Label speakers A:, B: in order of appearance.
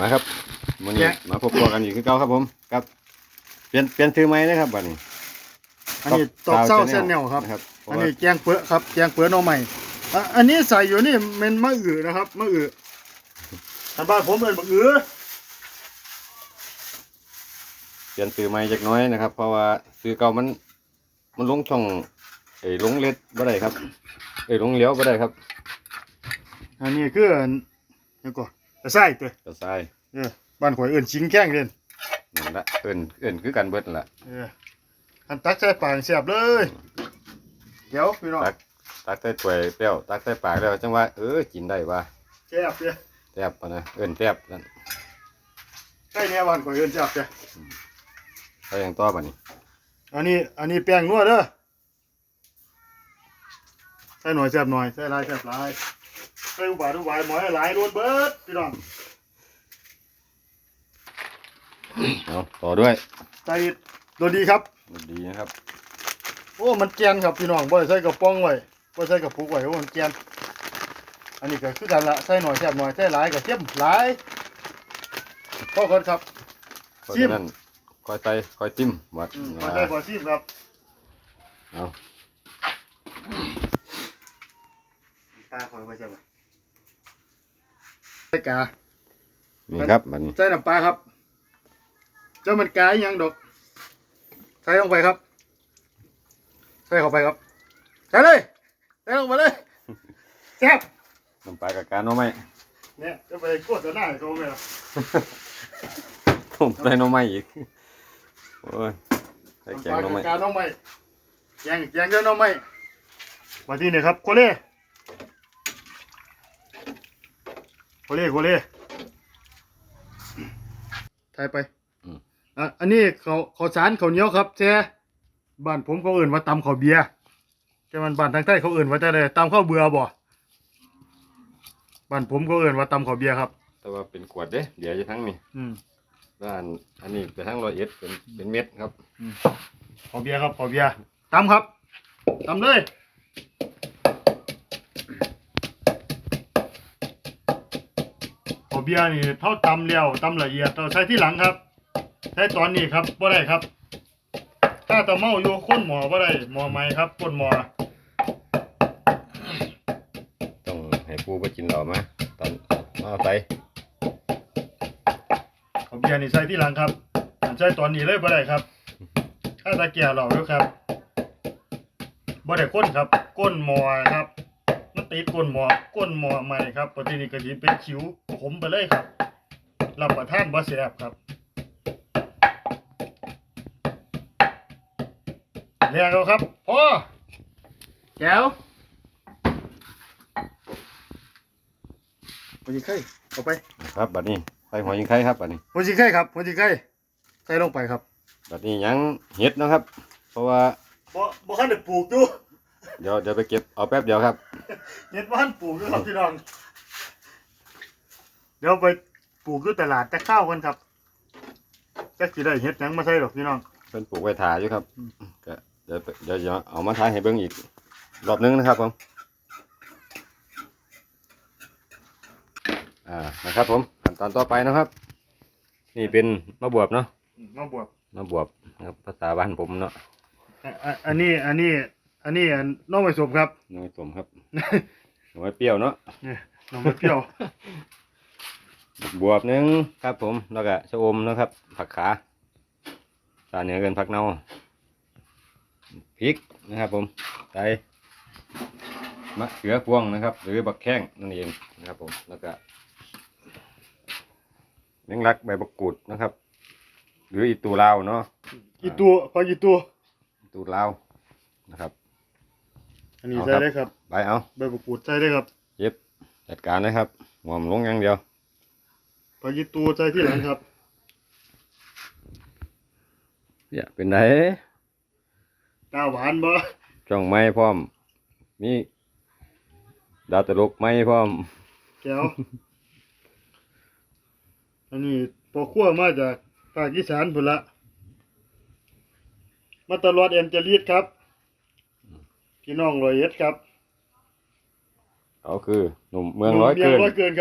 A: มาครับวันนี้
B: แกะ
A: มาพบกันอีกคือเก่าครับผมครับเปลี่ยนเปลี่ยนชื่อใหม่นะครับวันนี้
B: อันนี้ตอกเศร้าเส้นแนวครับ
A: นะครับเพราะ
B: อัน
A: ว่า
B: นี้แกงเปื้อครับแกงเปื้อหน่อใหม่อะอันนี้ใส่อยู่นี่เป็นมะอือนะครับมะอือทางบ้านผมเป็นมะอือ
A: เปลี่ยนชื่อใหม่จักหน้อยนะครับ เพราะว่าชื่อเก่ามัน มันลงช่องไอ้ลงเล็ดบ่ได้ครับไอ้ยลงเลี้ยวบ่ได้ครับ
B: อันนี้คืออันนี่ก็ กระไส้ตัว
A: กระซาย
B: เออบ้านข่อยเอิ้นชิงแข้งเด่น
A: นั่นละเอิ้นเอิ้นคือกันเบิดนั่นล่ะ
B: เอออันตักใส่ปากเสียบเลย เดี๋ยวพี่น้อง
A: ตักตักใส่ถ้วยเปรี้ยวตักใส่ปากแล้วจังว่าเออกินได้ว่า
B: แซ่บเลย
A: แซ่บปะนะเอิ้นแซ่บนั่น
B: ใกล้แน่บ้านข่อยเอิ้นแซ่บเลย
A: ใส่หยังต่อบัดนี้
B: อันนี้อันนี้แป้งนัวเด้อใส่หน่อยแซ่บหน่อยใส่หลายแซ่บหลาย ใส่อุบาทอุบายหมอยหลายรวดเบิดพี่น้อง
A: เอาต่อด้วย
B: ใส่ตัวดีครับ
A: ดีนะครับ
B: โอ้มันแกนครับพี่น้องบ่ได้ใส่กระป๋องไว้บ่ใส่กระปุกไว้โอ้มันแกนอันนี้ก็คือกันละใส่หน่อยแซ่บหน่อยใส่หลายก็เข้มหลายพอคนครับ
A: เพราะ
B: ชิม
A: ฉะนั้นคอยไตคอยจิ้มวัด
B: อืม
A: ว่า
B: บ่ได้บ่ซิมครับ
A: เอา
B: ตาคอยไว้จัง ใส่กา
A: นี่ครับบัดนี้
B: ใส่น้ำปลาครับ เจ้ามันกาอีหยังดอก ใส่ลงไปครับ ใส่เข้าไปครับ ใส่เลย ใส่ลงไปเลยแซ่บ
A: น้ำปลากับการหน้อไม้
B: เนี่ยจะไปกดจะหน้าให้เขาไหมล่ะ
A: ผมใส่หน้อไม้อีกโอ้ยใส่แกงหน้อไม้
B: น้ำปลากับกาน้องไม้แกงแกงเด้อน้องไม้มาที่นี่ครับโคเล่ โคเล่โคเล่ถ่ายไปอะอันนี้เขาเขาวสารเขาวเหนียวครับแช่บ้านผมเขาเอื่นว่าตำข้าวเบียร์แต่มันบ้านทางใต้เขาเอื่นว่าแต่ใดตำข้าวเบื่อบ่บ้านผมเขาเอื่นว่าตำข้าวเบียร์ครับ
A: แต่ว่าเป็นขวดเด้ เดี๋ยวจะทั้งนี่
B: อืม
A: ด้านอันนี้ไปทั้งร้อยเอ็ดเป็นเป็นเม็ดครับ
B: ข้าวเบียร์ครับข้าวเบียร์ตำครับตำเลย เบียร์นี่เท่าตำแล้วตำละเอียดเราใช้ที่หลังครับ ใช้ตอนนี้ครับบ่ได้ครับ ถ้าตะเมาอยู่ข้นหมอบ่ได้หมอไหม้ครับข้นหมอ
A: ต้องให้ปูไปกินเหล่ามาตอนมาเอาไป
B: ข้าวเบียร์นี่ใช้ที่หลังครับอันใช้ตอนนี้เลยบ่ได้ครับ ถ้าตะเกียบเราด้วยครับบ่ได้ข้นครับ ก้นหมอครับมัน ติดก้นหมอก้นหมอใหม่ครับปกตินี่ก็สิเป็นคิ้วขมไปเลยครับรับประทานบ่แซ่บครับแล้วก็ครับพอแก้วหัวจิงไข่เอาไป
A: ครับบัดนี้ใส่หัวยิงไข่ครับบัดนี้
B: หัวจิงไข่ครับหัวจิงไข่ใส่ลงไปครับ
A: บัดนี้ยังเห็ดนะครับ เพราะว่า
B: บ่บ่คันได้ปลูกอยู่
A: เดี๋ยวเดี๋ยวไปเก็บเอาแป๊บเดียวครับ
B: เห็ดบ้านปลูกอยู่ครับพี่น้อง เดี๋ยวไปปลูกอยู่ตลาดแต่ข้าวกันครับจักสิได้เห็ดหยังมาใส่หรอกพี่น้อง
A: เพิ่นปลูกไว้ถ่ายอยู่ครับ
B: อืม
A: ก็เดี๋ยวเดี๋ยวจะเอามาถ่ายให้เบิ่งอีก รอบหนึงนะครับผม อ่า นะครับผมขั้นตอนต่อไปนะครับ นี่เป็นมะบวบเนาะ
B: มาบวก
A: มะบวบนะครับภาษาบ้านผมเนาะ
B: อะอะอันนี้อันนี้ อันนี้อันน้องไม่สมครับ
A: หน่อยสมครับหน่อยเปรี้ยวเนาะ
B: เนี่ยน้องไม่เปรี้ยว
A: บวบหนึงครับผมแล้วก็ชะอมนะครับ ผักขาตาเหนือเกินผักเน่าพริกนะครับ ผมใส่มะเขือพวงนะครับ หรือบักแข้งนั่นเองนะครับ ผมแล้วก็เลี้ยงรักใบบักกูดนะครับ หรืออีตูลาวเนาะ
B: อีตัวพออีตัว
A: อีตูลาวนะครับ
B: อันนี้
A: เอา
B: ใส่
A: ครับ
B: ได้ครับ
A: ไปเอา
B: ใบมะกรูดใส่ได้ครับ
A: เย็บจัดการเลยครับหวมลงอย่างเดียว
B: พออีตัวใส่ที่หลังครับ
A: อย่าเป็นไง
B: ตาหวานบ่
A: ช่องไม้พร้อม มีดาวตลกไม้พร้อม
B: แก้วอันนี้พอขั้วมาจากภาคอีสานพุ่นละมาตลอดเอ็มจะรีดครับ พี่น้องรอยเอ็ดครับ
A: เขาคือหนุ่มเมืองร้อยเกิน
B: ร้อยเกิน